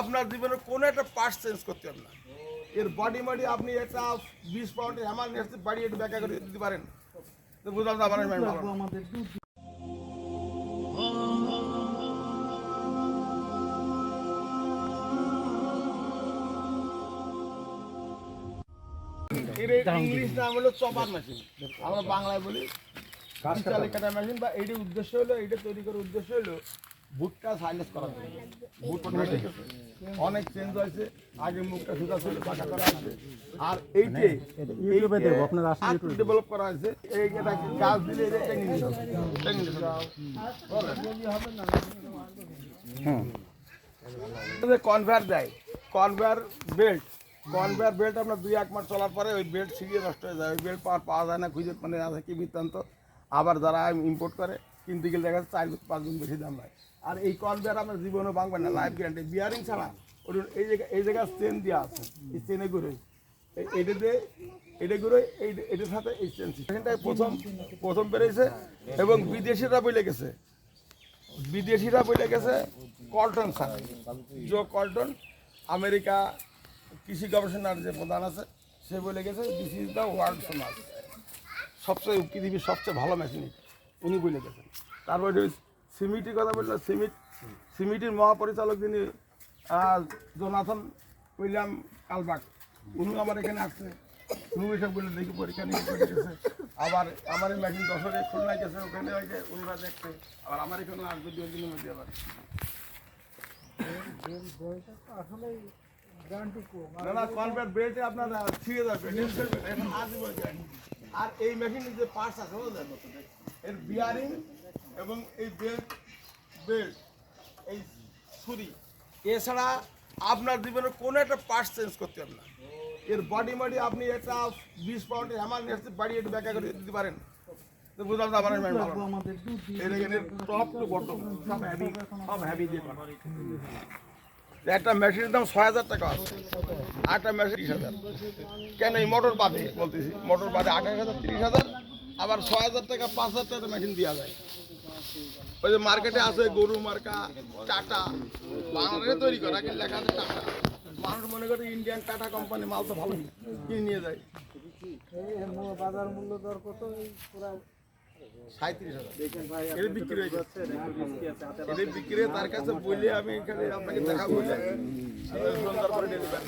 আপনার জীবনের কোনো একটা পার্ট চেঞ্জ করতে হবে না। এর বডি মডি আপনি একটা বিশ পাউন্ডের হ্যামার নিয়ে বাড়ি একটু ব্যাখ্যা করে দিতে পারেন। তো বুঝলাম তো আমার আমাদের ইংলিশ নাম হলো চপার মেশিন আমরা বাংলায় বলি কাটা মেশিন বা এইটার উদ্দেশ্য হলো এইটা তৈরি করার উদ্দেশ্য হলো ভুট্টা সাইলেন্স করা অনেক চেঞ্জ হয়েছে। আগে মুখটা সুতা ছিল পাকা করা হয়েছে আর এইটে ইউটিউবে দেবো, আপনারা আসলে ইউটিউবে ডেভেলপ করা হয়েছে। এই এটা কি গাছ দিলে এটা টেনে নিতে হবে কনভেয়ার দেয়। কনভেয়ার বেল্ট কনভেয়ার বেল্ট আপনার দুই এক মাস চলার পরে ওই বেল্ট ছিঁড়িয়ে নষ্ট হয়ে যায়। ওই বেল্ট পাওয়া পাওয়া যায় না খুঁজে মানে আছে কি বৃত্তান্ত। আবার যারা ইম্পোর্ট করে কিনতে গেলে দেখা যাচ্ছে চার পাঁচ গুণ বেশি দাম হয় আর এই কনভেয়ার আপনার জীবনে ভাঙবে না লাইফ গ্যারান্টি বিয়ারিং ছাড়া। ওটা এই জায়গায় এই জায়গায় চেন দেওয়া আছে, এই চেনে ঘুরে। দিয়ে এটা ঘুরে, এই এটার সাথে এই চেন সেখানটায় প্রথম প্রথম বেরিয়েছে এবং বিদেশিরা বলে গেছে। বিদেশিরা বলে গেছে কল্টন স্যার। জো কল্টন, আমেরিকা কৃষি গবেষণার যে প্রধান আছে, সে বলে গেছে দিস ইজ দ্য ওয়ার্ল্ড সোনার সবচেয়ে পৃথিবীর সবচেয়ে ভালো মেশিন উনি বলে গেছেন তারপরে সিমিটির কথা বলল সিমিট সিমিটির মহাপরিচালক যিনি জোনাথন উইলিয়াম কালবাক উনি আমার এখানে আসছে। উনি এসব বলে দেখি পরীক্ষা নিয়ে করে গেছে আবার আমার এই মেশিন দশরে খুলনায় গেছে ওখানে ওই যে দেখছে। আবার আমার এখানে আসবে দু একদিনের মধ্যে আবার। না না বেল্টে আপনার ছিঁড়ে যাবে। আর এই মেশিনের যে পার্টস আছে এর বিয়ারিং এবং এই বেল্ট বেল্ট এই ছুরি। এছাড়া আপনার জীবনের কোনো একটা পার্টস চেঞ্জ করতে হবে না। এর বডি মডি আপনি একটা বিশ পাউন্ডের হ্যামার নিয়ে বাড়ি একটু ব্যাখ্যা করে দিতে পারেন। বুঝলাম আমার টপ টু সব হ্যাভি সব একটা মেশিনের দাম ছয় হাজার টাকা আছে। একটা মেশিন তিরিশ হাজার। কেন এই মোটর বাদে বলতেছি? মোটর বাদে আঠাশ হাজার, তিরিশ হাজার? আবার ছয় হাজার টাকা, পাঁচ হাজার টাকা মেশিন দেওয়া যায়। ওই যে মার্কেটে আছে গরু মার্কা, টাটা। বাংলাদেশে তৈরি করা কিন্তু লেখা আছে টাটা? মানুষ মনে করে ইন্ডিয়ান টাটা কোম্পানি মাল তো ভালো কিনে নিয়ে যায়। বাজার মূল্য দর কত সাঁত্রিশ হাজার। দেখেন বিক্রি হয়ে গেছে একটু রিস্কি আছে হাতে এদের বিক্রি হয়ে তার কাছে বলে আমি এখানে আপনাকে বলে সন্ধ্যার পরে ডেলিভারি